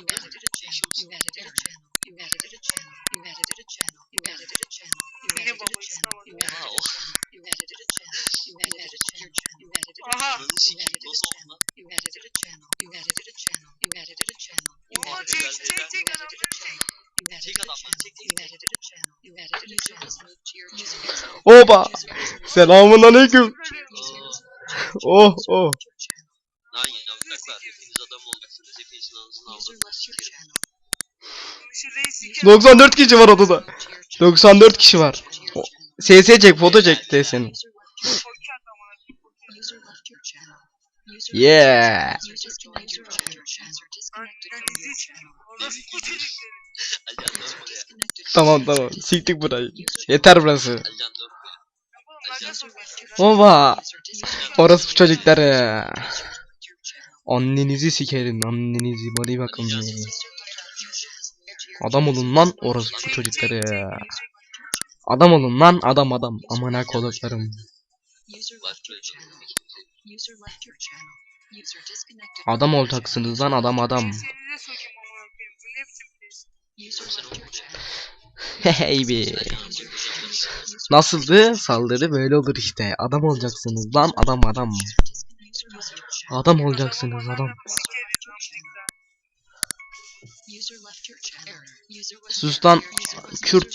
Edited a channel. Edited a channel. Edited a channel. Edited a channel. Edited a channel. Edited a channel. Edited a channel. Edited a channel. Edited a channel. Edited a channel. Edited a channel. edited a channel. Edited a channel. Edited a channel. Edited a channel. Oba. Selamun aleyküm. Oh oh. Lan yavraklar hepiniz adam olacaksınız. Hepinizin ağzını aldım. left your channel. Şu reis iki 94 kişi var odada. 94 kişi var. O- SS çek foto çek TS'nin. Korkak amına. Yeah. Orası bu Tamam tamam. Siktik burayı. Yeter burası. Sokayım. Oba. Orası from your channel. Annenizi sikerim annenizi bari bakın. Adam olun lan orası bu çocukları. Adam olun lan adam adam. Amına disconnected. Adam olacaksınız lan adam adam. Hey be. Nasıldı? Saldırı böyle olur işte. Adam olacaksınız lan adam adam. Adam olacaksınız adam. Sus lan Kürt.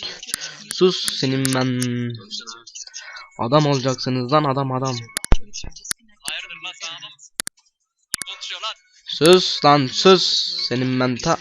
Sus senin ben. Adam olacaksınız lan adam adam. Sus lan sus. Senin ben ta.